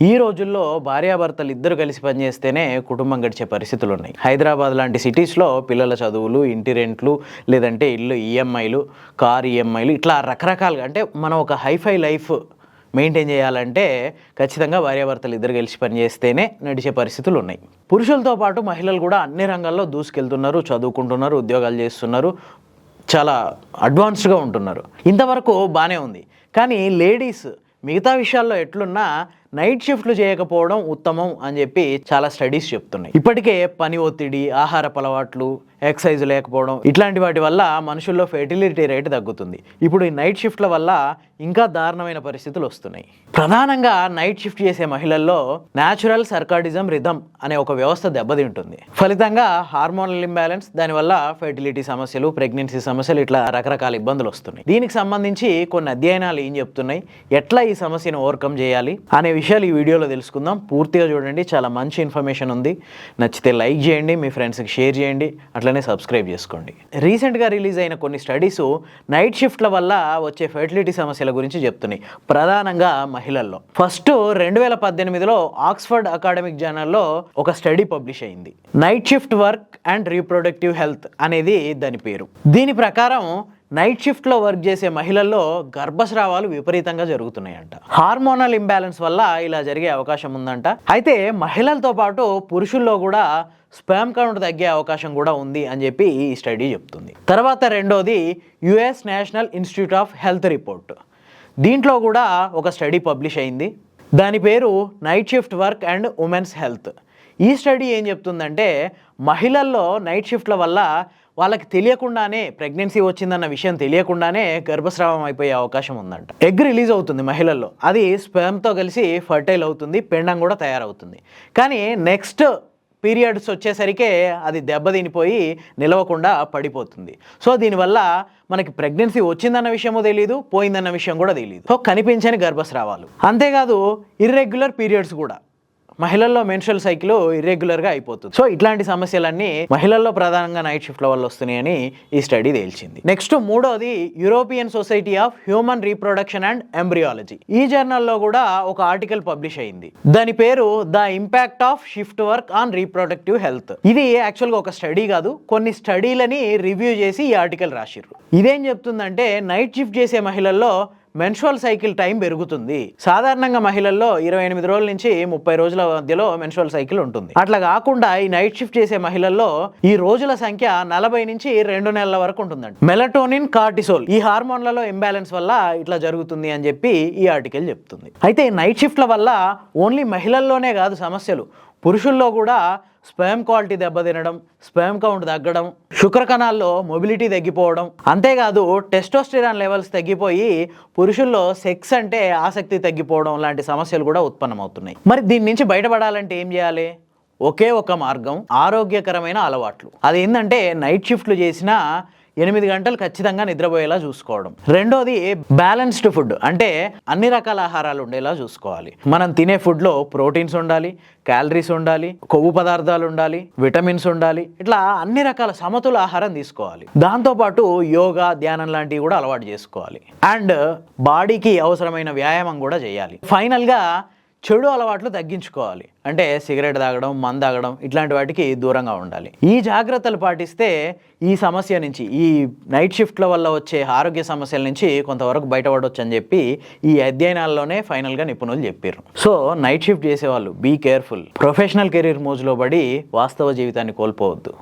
ఈ రోజుల్లో భార్యాభర్తలు ఇద్దరు కలిసి పనిచేస్తేనే కుటుంబం గడిచే పరిస్థితులు ఉన్నాయి హైదరాబాద్ లాంటి సిటీస్లో పిల్లల చదువులు ఇంటి రెంట్లు లేదంటే ఇల్లు ఈఎంఐలు కార్ ఈఎంఐలు ఇట్లా రకరకాలుగా అంటే మనం ఒక హైఫై లైఫ్ మెయింటైన్ చేయాలంటే ఖచ్చితంగా భార్యాభర్తలు ఇద్దరు కలిసి పనిచేస్తేనే నడిచే పరిస్థితులు ఉన్నాయి పురుషులతో పాటు మహిళలు కూడా అన్ని రంగాల్లో దూసుకెళ్తున్నారు చదువుకుంటున్నారు ఉద్యోగాలు చేస్తున్నారు చాలా అడ్వాన్స్డ్గా ఉంటున్నారు. ఇంతవరకు బాగానే ఉంది. కానీ లేడీస్ మిగతా విషయాల్లో ఎట్లున్నా నైట్ షిఫ్ట్లు చేయకపోవడం ఉత్తమం అని చెప్పి చాలా స్టడీస్ చెప్తున్నాయి. ఇప్పటికే పని ఒత్తిడి ఆహారపు అలవాట్లు ఎక్సర్సైజ్ లేకపోవడం ఇట్లాంటి వాటి వల్ల మనుషుల్లో ఫెర్టిలిటీ రేట్ తగ్గుతుంది. ఇప్పుడు ఈ నైట్ షిఫ్ట్ల వల్ల ఇంకా దారుణమైన పరిస్థితులు వస్తున్నాయి. ప్రధానంగా నైట్ షిఫ్ట్ చేసే మహిళల్లో న్యాచురల్ సర్కాడిజం రిథమ్ అనే ఒక వ్యవస్థ దెబ్బతింటుంది. ఫలితంగా హార్మోనల్ ఇంబ్యాలెన్స్ దానివల్ల ఫెర్టిలిటీ సమస్యలు ప్రెగ్నెన్సీ సమస్యలు ఇట్లా రకరకాల ఇబ్బందులు వస్తున్నాయి. దీనికి సంబంధించి కొన్ని అధ్యయనాలు ఏం చెప్తున్నాయి? ఎట్లా ఈ సమస్యను ఓవర్కమ్ చేయాలి? అనే విషయాలు ఈ వీడియోలో తెలుసుకుందాం. పూర్తిగా చూడండి చాలా మంచి ఇన్ఫర్మేషన్ ఉంది. నచ్చితే లైక్ చేయండి మీ ఫ్రెండ్స్కి షేర్ చేయండి అట్లనే సబ్స్క్రైబ్ చేసుకోండి. రీసెంట్గా రిలీజ్ అయిన కొన్ని స్టడీస్ నైట్ షిఫ్ట్ల వల్ల వచ్చే ఫెర్టిలిటీ సమస్యల గురించి చెప్తున్నాయి. ప్రధానంగా మహిళల్లో. ఫస్ట్ రెండు వేల పద్దెనిమిదిలో ఆక్స్ఫర్డ్ అకాడమిక్ జర్నల్లో ఒక స్టడీ పబ్లిష్ అయింది. Night shift work and reproductive health అనేది దాని పేరు. దీని ప్రకారం నైట్ షిఫ్ట్లో వర్క్ చేసే మహిళల్లో గర్భస్రావాలు విపరీతంగా జరుగుతున్నాయంట. హార్మోనల్ ఇంబ్యాలెన్స్ వల్ల ఇలా జరిగే అవకాశం ఉందంట. అయితే మహిళలతో పాటు పురుషుల్లో కూడా స్పామ్ కౌంట్ తగ్గే అవకాశం కూడా ఉంది అని చెప్పి ఈ స్టడీ చెప్తుంది. తర్వాత రెండోది US national institute of health report దీంట్లో కూడా ఒక స్టడీ పబ్లిష్ అయింది. దాని పేరు night shift work and women's health ఈ స్టడీ ఏం చెప్తుందంటే మహిళల్లో నైట్ షిఫ్ట్ల వల్ల వాళ్ళకి తెలియకుండానే ప్రెగ్నెన్సీ వచ్చిందన్న విషయం తెలియకుండానే గర్భస్రావం అయిపోయే అవకాశం ఉందంట. ఎగ్ రిలీజ్ అవుతుంది మహిళల్లో. అది స్పెమ్తో కలిసి ఫర్టైల్ అవుతుంది పెండం కూడా తయారవుతుంది. కానీ నెక్స్ట్ పీరియడ్స్ వచ్చేసరికే అది దెబ్బతినిపోయి నిలవకుండా పడిపోతుంది. సో దీనివల్ల మనకి ప్రెగ్నెన్సీ వచ్చిందన్న విషయమో తెలియదు పోయిందన్న విషయం కూడా తెలియదు సో కనిపించని గర్భస్రావాలు. అంతేకాదు ఇర్రెగ్యులర్ పీరియడ్స్ కూడా. మహిళల్లో మెన్షల్ సైకిల్ ఇర్రెగ్యులర్గా అయిపోతుంది. సో ఇట్లాంటి సమస్యలన్నీ మహిళల్లో ప్రధానంగా నైట్ షిఫ్ట్ల వల్ల వస్తున్నాయని ఈ స్టడీ తేల్చింది. నెక్స్ట్ మూడోది European society of human reproduction and embryology ఈ జర్నల్లో కూడా ఒక ఆర్టికల్ పబ్లిష్ అయింది. దాని పేరు the impact of shift work on reproductive health ఇది యాక్చువల్గా ఒక స్టడీ కాదు కొన్ని స్టడీలని రివ్యూ చేసి ఈ ఆర్టికల్ రాసిర్రు. ఇదేం చెప్తుందంటే నైట్ షిఫ్ట్ చేసే మహిళల్లో మెన్షువల్ సైకిల్ టైం పెరుగుతుంది. సాధారణంగా మహిళల్లో ఇరవై ఎనిమిది రోజుల నుంచి ముప్పై రోజుల మధ్యలో మెన్షువల్ సైకిల్ ఉంటుంది. అట్లా కాకుండా ఈ నైట్ షిఫ్ట్ చేసే మహిళల్లో ఈ రోజుల సంఖ్య నలభై నుంచి రెండు నెలల వరకు ఉంటుందండి మెలటోనిన్ కార్టిసోల్ ఈ హార్మోన్లలో ఇంబ్యాలెన్స్ వల్ల ఇట్లా జరుగుతుంది అని చెప్పి ఈ ఆర్టికల్ చెప్తుంది. అయితే ఈ నైట్ షిఫ్ట్ల వల్ల ఓన్లీ మహిళల్లోనే కాదు సమస్యలు. పురుషుల్లో కూడా స్పెమ్ క్వాలిటీ దెబ్బతినడం స్పెమ్ కౌంట్ తగ్గడం శుక్రకణాల్లో మొబిలిటీ తగ్గిపోవడం అంతేకాదు టెస్టోస్టిరాన్ లెవెల్స్ తగ్గిపోయి పురుషుల్లో సెక్స్ అంటే ఆసక్తి తగ్గిపోవడం లాంటి సమస్యలు కూడా ఉత్పన్నమవుతున్నాయి. మరి దీని నుంచి బయటపడాలంటే ఏం చేయాలి? ఒకే ఒక మార్గం ఆరోగ్యకరమైన అలవాట్లు. అది ఏంటంటే నైట్ షిఫ్ట్లు చేసినా ఎనిమిది గంటలు ఖచ్చితంగా నిద్రపోయేలా చూసుకోవడం. రెండోది బ్యాలెన్స్డ్ ఫుడ్ అంటే అన్ని రకాల ఆహారాలు ఉండేలా చూసుకోవాలి. మనం తినే ఫుడ్లో ప్రోటీన్స్ ఉండాలి క్యాలరీస్ ఉండాలి కొవ్వు పదార్థాలు ఉండాలి విటమిన్స్ ఉండాలి ఇట్లా అన్ని రకాల సమతుల ఆహారం తీసుకోవాలి. దాంతోపాటు యోగా ధ్యానం లాంటివి కూడా అలవాటు చేసుకోవాలి. అండ్ బాడీకి అవసరమైన వ్యాయామం కూడా చేయాలి. ఫైనల్గా చెడు అలవాట్లు తగ్గించుకోవాలి. అంటే సిగరెట్ తాగడం మందు తాగడం ఇట్లాంటి వాటికి దూరంగా ఉండాలి. ఈ జాగ్రత్తలు పాటిస్తే ఈ సమస్య నుంచి ఈ నైట్ షిఫ్ట్ల వల్ల వచ్చే ఆరోగ్య సమస్యల నుంచి కొంతవరకు బయటపడవచ్చు అని చెప్పి ఈ అధ్యయనాల్లోనే ఫైనల్గా నిపుణులు చెప్పారు సో నైట్ షిఫ్ట్ చేసేవాళ్ళు బీ కేర్ఫుల్ ప్రొఫెషనల్ కెరీర్ మోజులో పడి వాస్తవ జీవితాన్ని కోల్పోవద్దు.